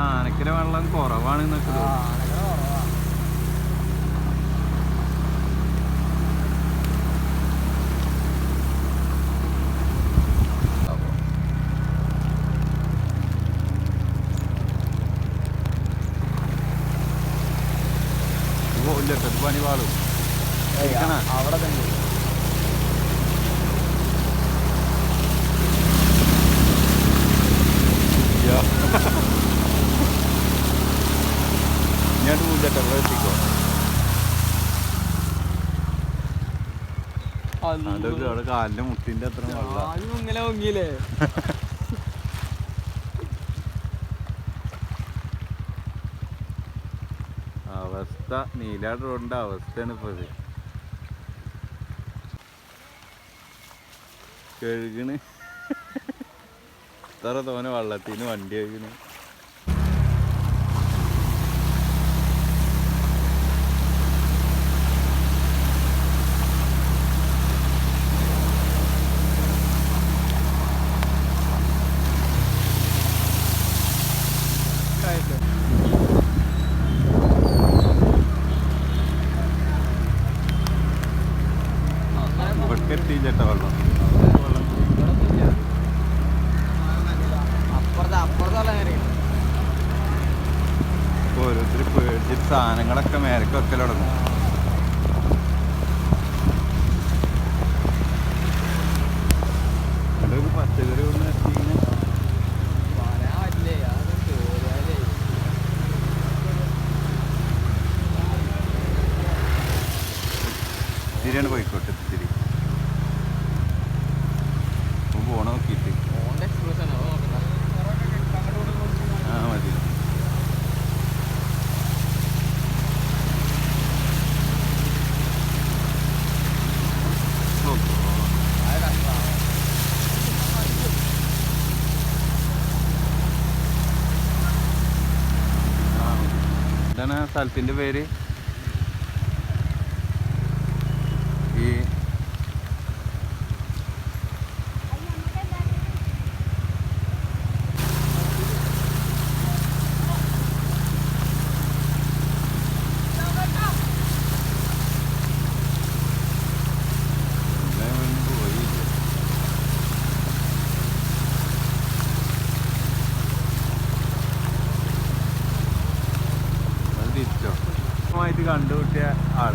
ആനക്കര വെള്ളം കുറവാണ് എന്നൊക്കെ പണി ഇരിക്കണ? അവിടെ തന്നെ ഞാൻ പോയില്ലട്ടെ ഇവിടെ എത്തിക്കോ അവിടെ കാലിന്റെ മുട്ടിന്റെ അത്ര ഇങ്ങനെ പൊങ്ങിയില്ലേ? അവസ്ഥ നീലാട് റോഡിന്റെ അവസ്ഥയാണ് ഇപ്പൊ ഇത്. കഴുകണ്. ഇത്ര തോനെ വള്ളത്തിന് വണ്ടി കഴുകണ്. എത്തിയില്ലട്ടോ വെള്ളം. ഓരോരുത്തർ പേടിച്ചിട്ട് സാധനങ്ങളൊക്കെ മേലേക്ക് വെക്കൽ തുടങ്ങും. ഒരു പച്ചക്കറി ഒന്ന് എത്തിങ്ങനെ പോയിക്കോട്ടെ ഇത്തിരി. എന്താണ് സ്ഥലത്തിന്റെ പേര്? ആദ്യമായിട്ട് കണ്ടുപിട്ടിയ ആൾ.